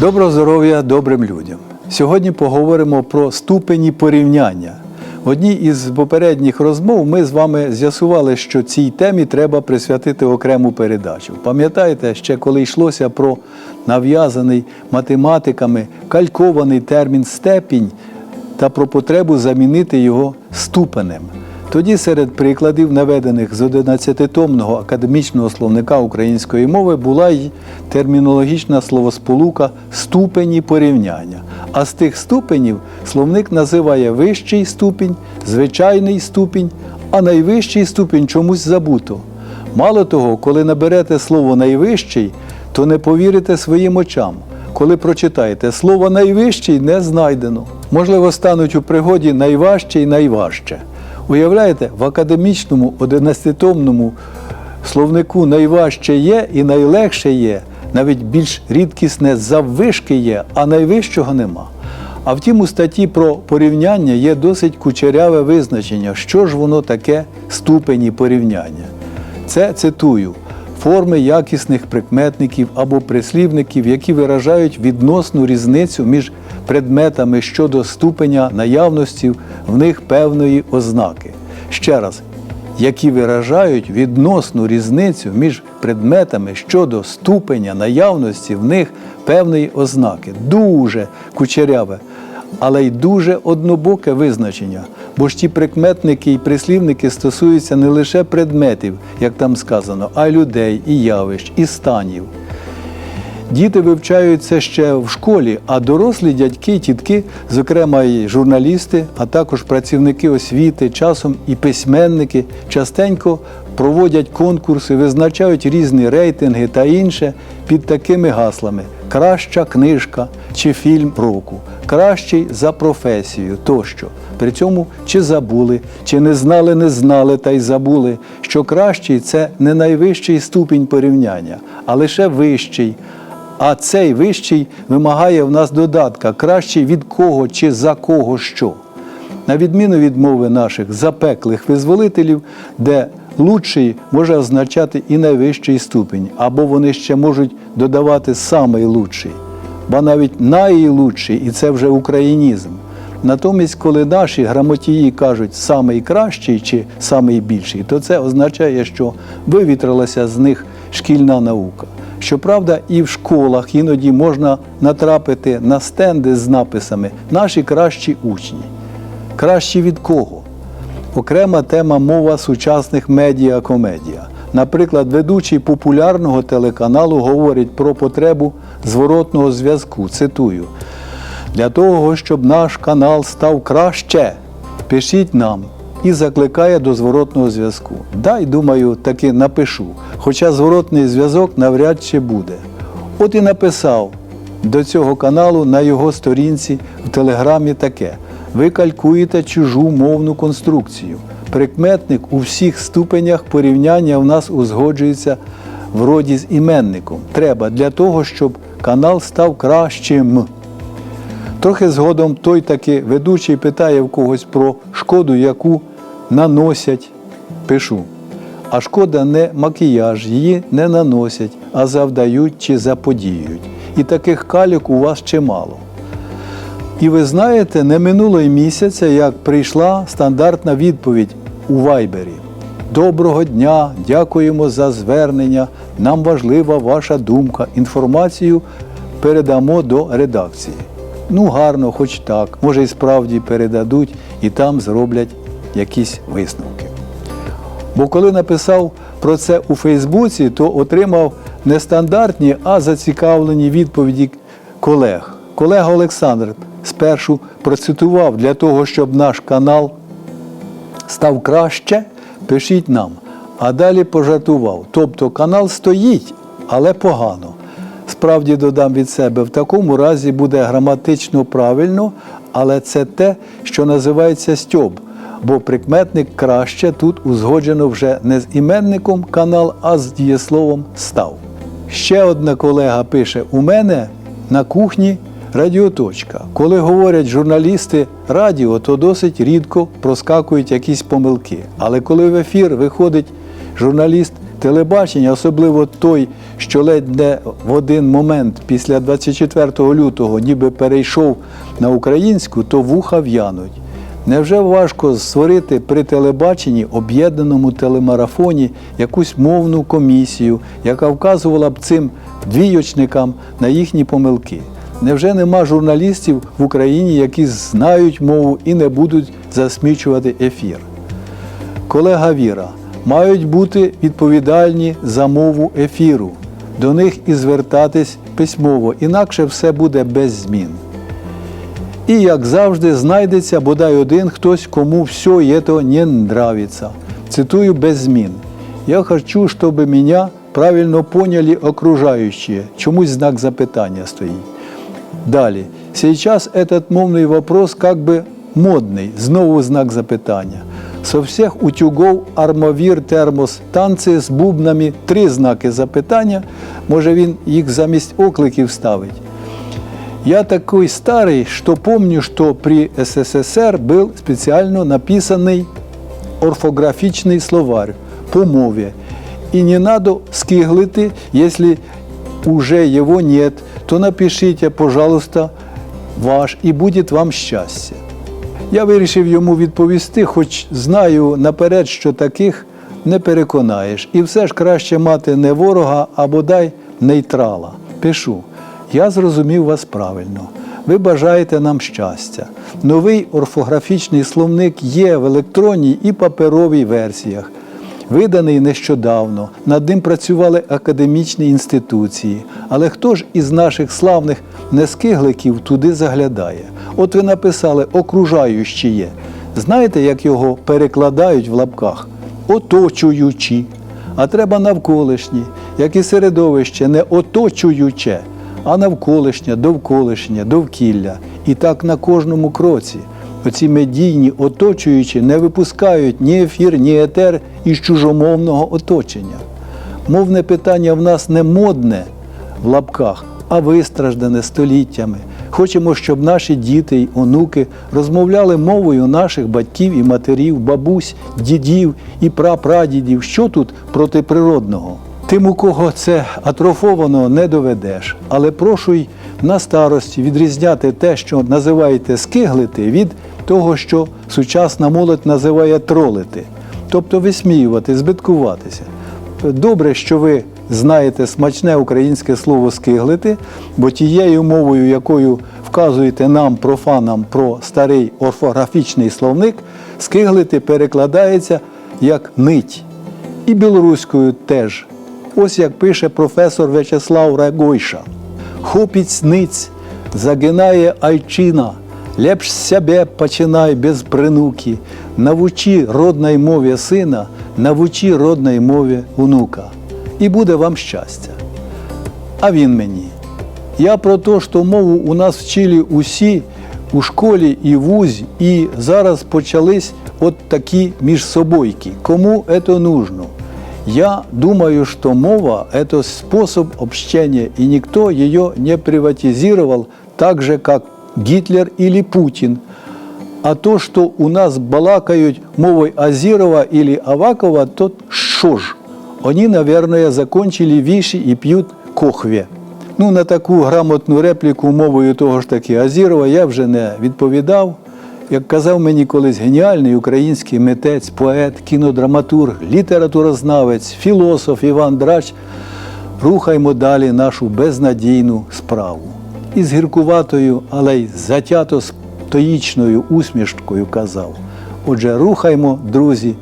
Доброго здоров'я добрим людям. Сьогодні поговоримо про ступені порівняння. В одній із попередніх розмов ми з вами з'ясували, що цій темі треба присвятити окрему передачу. Пам'ятаєте, ще коли йшлося про нав'язаний математиками калькований термін степінь та про потребу замінити його ступенем. Тоді серед прикладів, наведених з 11-томного академічного словника української мови, була й термінологічна словосполука ступені порівняння. А з тих ступенів словник називає вищий ступінь, звичайний ступінь, а найвищий ступінь чомусь забуто. Мало того, коли наберете слово найвищий, то не повірите своїм очам. Коли прочитаєте слово найвищий не знайдено. Можливо, стануть у пригоді найважче і найважче. Уявляєте, в академічному 11-томному словнику найважче є і найлегше є, навіть більш рідкісне заввишки є, а найвищого нема. А втім, у статті про порівняння є досить кучеряве визначення, що ж воно таке ступені порівняння. Це цитую форми якісних прикметників або прислівників, які виражають відносну різницю між предметами щодо ступеня наявності в них певної ознаки. Ще раз, які виражають відносну різницю між предметами щодо ступеня наявності в них певної ознаки. Дуже кучеряве, але й дуже однобоке визначення. Бо ж ті прикметники і прислівники стосуються не лише предметів, як там сказано, а й людей, і явищ, і станів. Діти вивчають це ще в школі, а дорослі дядьки, тітки, зокрема і журналісти, а також працівники освіти, часом і письменники, частенько проводять конкурси, визначають різні рейтинги та інше під такими гаслами: краща книжка чи фільм року, кращий за професію тощо. При цьому чи забули, чи не знали, не знали та й забули, що кращий це не найвищий ступінь порівняння, а лише вищий. А цей вищий вимагає в нас додатка кращий від кого чи за кого що. На відміну від мови наших запеклих визволителів, де лучший може означати і найвищий ступінь, або вони ще можуть додавати самий лучший, ба навіть найлучший, і це вже українізм. Натомість, коли наші грамотії кажуть самий кращий чи самий більший, то це означає, що вивітрилася з них шкільна наука. Щоправда, і в школах іноді можна натрапити на стенди з написами Наші кращі учні. Кращі від кого? Окрема тема мова сучасних медіа-комедія. Наприклад, ведучий популярного телеканалу говорить про потребу зворотного зв'язку. Цитую: для того, щоб наш канал став краще, пишіть нам і закликає до зворотного зв'язку. Дай, думаю, таки напишу, хоча зворотний зв'язок навряд чи буде. От і написав до цього каналу на його сторінці в телеграмі таке: ви калькуєте чужу мовну конструкцію. Прикметник у всіх ступенях порівняння в нас узгоджується в роді з іменником. Треба для того, щоб канал став кращим. Трохи згодом той таки ведучий питає в когось про шкоду, яку наносять. Пишу. А шкода не макіяж, її не наносять, а завдають чи заподіюють. І таких калюк у вас чимало. І ви знаєте, не минуло й місяця, як прийшла стандартна відповідь у Вайбері. Доброго дня, дякуємо за звернення. Нам важлива ваша думка. Інформацію передамо до редакції. Ну, гарно, хоч так. Може, і справді передадуть і там зроблять якісь висновки. Бо коли написав про це у Фейсбуці, то отримав не стандартні, а зацікавлені відповіді колег. Колега Олександр спершу процитував для того, щоб наш канал став краще, пишіть нам. А далі пожартував. Тобто канал стоїть, але погано. Справді додам від себе, в такому разі буде граматично правильно, але це те, що називається стьоб, бо прикметник краще тут узгоджено вже не з іменником канал, а з дієсловом став. Ще одна колега пише: у мене на кухні радіоточка. Коли говорять журналісти радіо, то досить рідко проскакують якісь помилки. Але коли в ефір виходить журналіст телебачення, особливо той, що ледь не в один момент після 24 лютого ніби перейшов на українську, то вуха в'януть. Невже важко створити при телебаченні об'єднаному телемарафоні якусь мовну комісію, яка вказувала б цим двійочникам на їхні помилки? Невже нема журналістів в Україні, які знають мову і не будуть засмічувати ефір? Колега Віра, мають бути відповідальні за мову ефіру. До них і звертатись письмово, інакше все буде без змін. І, як завжди, знайдеться бодай один хтось, кому все это не нравится. Цитую без змін. Я хочу, чтобы меня правильно поняли окружающие. Чомусь знак запитання стоїть. Далі. Сейчас этот мовний вопрос как бы модний, знову знак запитання. Со всіх утюгов армовір термос танці з бубнами три знаки запитання. Може він їх замість окликів ставить. Я такой старый, что помню, что при СССР был специально написанный орфографичный словарь по мове. И не надо скиглити, если уже его нет, то напишите, пожалуйста, ваш, і буде вам щастя. Я вирішив йому відповісти, хоч знаю наперед, що таких не переконаєш. І все ж краще мати не ворога, а бодай нейтрала. Пишу. Я зрозумів вас правильно. Ви бажаєте нам щастя. Новий орфографічний словник є в електронній і паперовій версіях. Виданий нещодавно, над ним працювали академічні інституції. Але хто ж із наших славних нескигликів туди заглядає? От ви написали окружаючі є. Знаєте, як його перекладають в лапках? Оточуючі. А треба навколишні, як і середовище, не оточуюче, а навколишнє, довколишнє, довкілля. І так на кожному кроці. Оці медійні оточуючі не випускають ні ефір, ні етер із чужомовного оточення. Мовне питання в нас не модне в лапках, а вистраждане століттями. Хочемо, щоб наші діти й онуки розмовляли мовою наших батьків і матерів, бабусь, дідів і прапрадідів. Що тут протиприродного? Тим, у кого це атрофовано, не доведеш. Але прошу й на старості відрізняти те, що називаєте скиглити, від того, що сучасна молодь називає тролити, тобто висміювати, збиткуватися. Добре, що ви знаєте смачне українське слово скиглити, бо тією мовою, якою вказуєте нам, профанам, про старий орфографічний словник, скиглити перекладається як нить. І білоруською теж. Ось як пише професор В'ячеслав Рагойша. Хопіць ниць, загинає айчина, лепш себе починай без принуки, навучи родній мові сина, навучи родній мові внука. І буде вам щастя. А він мені. Я про те, що мову у нас вчили усі у школі і вузі, і зараз почались от такі міжсобойки. Кому це нужно? Я думаю, что мова – это способ общения, и никто ее не приватизировал так же, как Гитлер или Путин. А то, что у нас балакают мовой Азирова или Авакова, то что ж? Они, наверное, закончили виши и пьют кохве. Ну, на таку грамотну репліку мовою того ж таки Азірова я вже не відповідав. Як казав мені колись геніальний український митець, поет, кінодраматург, літературознавець, філософ Іван Драч, рухаймо далі нашу безнадійну справу. І з гіркуватою, але й затято стоїчною усмішкою казав. Отже, рухаймо, друзі,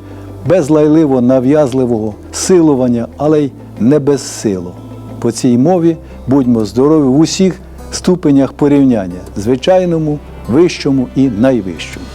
без лайливо нав'язливого силування, але й не без силу. По цій мові будьмо здорові в усіх ступенях порівняння звичайному, вищому і найвищому.